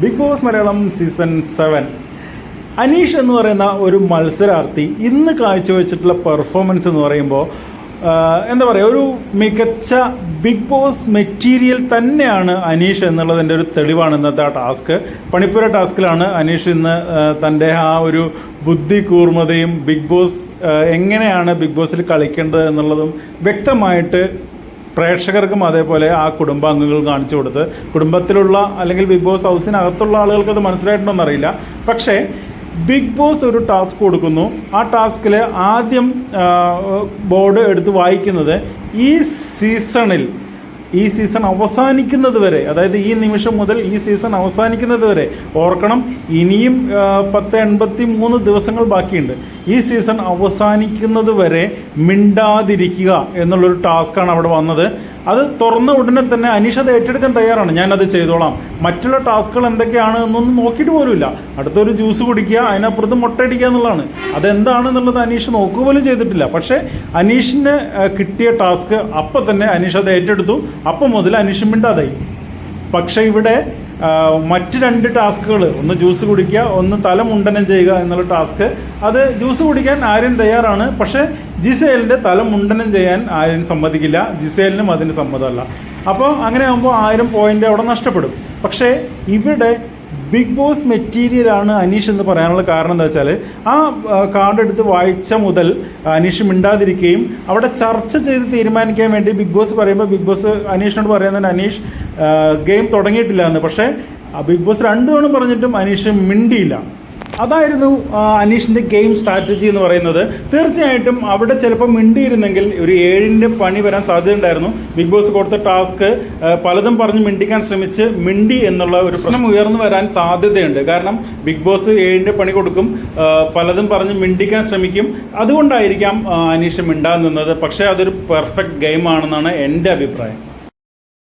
Big Boss Malayalam season seven Aneesh എന്ന് പറയുന്ന ഒരു മത്സരാർത്ഥി ഇന്ന് കാഴ്ചവെച്ചിട്ടുള്ള പെർഫോമൻസ് എന്ന് പറയുമ്പോൾ എന്താ പറയുക ഒരു മികച്ച ബിഗ് ബോസ് മെറ്റീരിയൽ തന്നെയാണ് അനീഷ് എന്നുള്ളതിന്റെ ഒരു തെളിവാണ് ഇന്നത്തെ ആ ടാസ്ക് പണിപ്പുര ടാസ്കിലാണ് അനീഷ് ഇന്ന് തന്റെ ആ ഒരു ബുദ്ധി കൂർമ്മതയും ബിഗ് ബോസ് എങ്ങനെയാണ് ബിഗ് ബോസിൽ കളിക്കേണ്ടത് എന്നുള്ളതും വ്യക്തമായിട്ട് പ്രേക്ഷകർക്കും അതേപോലെ ആ കുടുംബാംഗങ്ങൾ കാണിച്ചു കൊടുത്ത് കുടുംബത്തിലുള്ള അല്ലെങ്കിൽ ബിഗ് ബോസ് ഹൗസിനകത്തുള്ള ആളുകൾക്ക് അത് മനസ്സിലായിട്ടുണ്ടോന്ന് അറിയില്ല. പക്ഷേ ബിഗ് ബോസ് ഒരു ടാസ്ക് കൊടുക്കുന്നു. ആ ടാസ്കിൽ ആദ്യം ബോർഡ് എടുത്ത് വായിക്കുന്നത് ഈ സീസണിൽ ഈ സീസൺ അവസാനിക്കുന്നത് വരെ അതായത് ഈ നിമിഷം മുതൽ ഈ സീസൺ അവസാനിക്കുന്നത് വരെ ഓർക്കണം ഇനിയും പത്ത് എൺപത്തി മൂന്ന് ദിവസങ്ങൾ ബാക്കിയുണ്ട്. ഈ സീസൺ അവസാനിക്കുന്നത് വരെ മിണ്ടാതിരിക്കുക എന്നുള്ളൊരു ടാസ്ക്കാണ് അവിടെ വന്നത്. അത് തുറന്ന ഉടനെ തന്നെ അനീഷ് അത് ഏറ്റെടുക്കാൻ തയ്യാറാണ്. ഞാനത് ചെയ്തോളാം. മറ്റുള്ള ടാസ്കുകൾ എന്തൊക്കെയാണ് എന്നൊന്നും നോക്കിയിട്ട് പോലുമില്ല. അടുത്തൊരു ജ്യൂസ് കുടിക്കുക അതിനപ്പുറത്ത് മുട്ടയടിക്കുക എന്നുള്ളതാണ്. അതെന്താണെന്നുള്ളത് അനീഷ് നോക്കുക പോലും ചെയ്തിട്ടില്ല. പക്ഷേ അനീഷിന് കിട്ടിയ ടാസ്ക് അപ്പം തന്നെ അനീഷ് അത് ഏറ്റെടുത്തു. അപ്പം മുതൽ അനീഷ് മിണ്ടാതായി. പക്ഷേ ഇവിടെ മറ്റ് രണ്ട് ടാസ്കുകൾ ഒന്ന് ജ്യൂസ് കുടിക്കുക ഒന്ന് തല മുണ്ടനം ചെയ്യുക എന്നുള്ള ടാസ്ക്. അത് ജ്യൂസ് കുടിക്കാൻ ആര്യൻ തയ്യാറാണ്. പക്ഷേ ജിസേലിന്റെ തല മുണ്ടനം ചെയ്യാൻ ആര്യൻ സമ്മതിക്കില്ല. ജിസേലിനും അതിന് സമ്മതമല്ല. അപ്പോൾ അങ്ങനെ ആകുമ്പോൾ ആയിരം പോയിന്റ് അവിടെ നഷ്ടപ്പെടും. പക്ഷേ ഇവിടെ ബിഗ് ബോസ് മെറ്റീരിയലാണ് അനീഷ് എന്ന് പറയാനുള്ള കാരണം എന്താ വെച്ചാൽ ആ കാർഡ് എടുത്ത് വായിച്ച മുതൽ അനീഷ് മിണ്ടാതിരിക്കുകയും അവിടെ ചർച്ച ചെയ്ത് തീരുമാനിക്കാൻ വേണ്ടി ബിഗ് ബോസ് പറയുമ്പോൾ ബിഗ് ബോസ് അനീഷിനോട് പറയുന്നതിന് അനീഷ് ഗെയിം തുടങ്ങിയിട്ടില്ല എന്ന്. പക്ഷേ ബിഗ് ബോസ് രണ്ടു തവണ പറഞ്ഞിട്ടും അനീഷ് മിണ്ടിയില്ല. അതായിരുന്നു അനീഷിന്റെ ഗെയിം സ്ട്രാറ്റജി എന്ന് പറയുന്നത്. തീർച്ചയായിട്ടും അവിടെ ചിലപ്പോൾ മിണ്ടിയിരുന്നെങ്കിൽ ഒരു ഏഴിന്റെ പണി വരാൻ സാധ്യത ഉണ്ടായിരുന്നു ബിഗ് ബോസ് കൊടുത്ത ടാസ്ക് പലതും പറഞ്ഞ് മിണ്ടിക്കാൻ ശ്രമിച്ച് മിണ്ടി എന്നുള്ള ഒരു പ്രശ്നം ഉയർന്നു വരാൻ സാധ്യതയുണ്ട്. കാരണം ബിഗ് ബോസ് ഏഴിന്റെ പണി കൊടുക്കും പലതും പറഞ്ഞ് മിണ്ടിക്കാൻ ശ്രമിക്കും. അതുകൊണ്ടായിരിക്കാം അനീഷ് മിണ്ടാൻ നിന്നത്. പക്ഷേ അതൊരു പെർഫെക്റ്റ് ഗെയിം ആണെന്നാണ് എന്റെ അഭിപ്രായം.